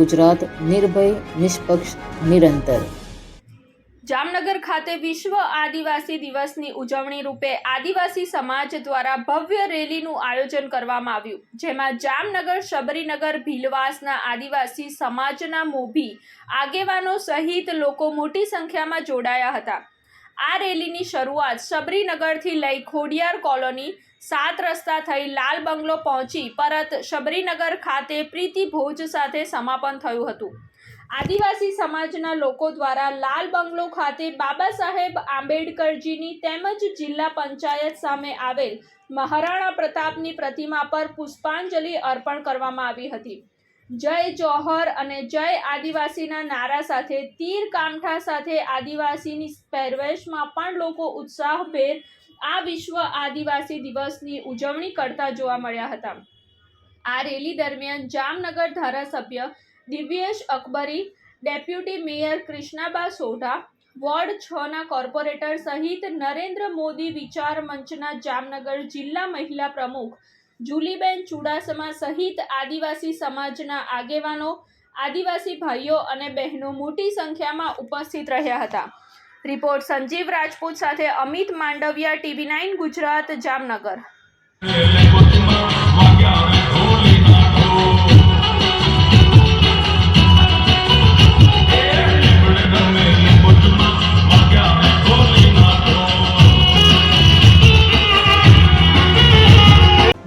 ગુજરાત નિર્ભય, નિષ્પક્ષ, નિરંતર. જામનગર ખાતે વિશ્વ આદિવાસી દિવસની ઉજવણી રૂપે આદિવાસી સમાજ દ્વારા ભવ્ય રેલીનું આયોજન કરવામાં આવ્યું, જેમાં જામનગર શબરીનગર ભીલવાસના આદિવાસી સમાજના મોભી આગેવાનો સહિત લોકો મોટી સંખ્યામાં જોડાયા હતા. આ રેલીની શરૂઆત શબરીનગરથી લઈ ખોડિયાર કોલોની સાત રસ્તા થઈ લાલ બંગલો પહોંચી પરત શબરીનગર ખાતે પ્રીતિ ભોજ સાથે સમાપન થયું હતું. આદિવાસી સમાજના લોકો દ્વારા લાલ બંગલો ખાતે બાબા સાહેબ આંબેડકરજીની તેમજ જિલ્લા પંચાયત સામે આવેલ મહારાણા પ્રતાપની પ્રતિમા પર પુષ્પાંજલિ અર્પણ કરવામાં આવી હતી. જય જોહર અને જય આદિવાસીના નારા સાથે, તીર કામઠા સાથે આદિવાસીની પહેરવેશમાં પણ લોકો ઉત્સાહભેર આ વિશ્વ આદિવાસી દિવસની ઉજવણી કરતા જોવા મળ્યા હતા. આ રેલી દરમિયાન જામનગર ધારાસભ્ય Divyesh Akbari, deputy mayor Krishnaba Sodha, ward છ ના કોર્પોરેટર સહિત નરેન્દ્ર મોદી વિચાર મંચના જામનગર જિલ્લા મહિલા પ્રમુખ જુલીબેન ચુડાસમા સહિત આદિવાસી સમાજના આગેવાનો, આદિવાસી ભાઈઓ અને બહેનો મોટી સંખ્યામાં ઉપસ્થિત રહ્યા હતા. રિપોર્ટ સંજીવ રાજપૂત સાથે અમિત માંડવિયા, ટીવી નાઇન ગુજરાત, જામનગર.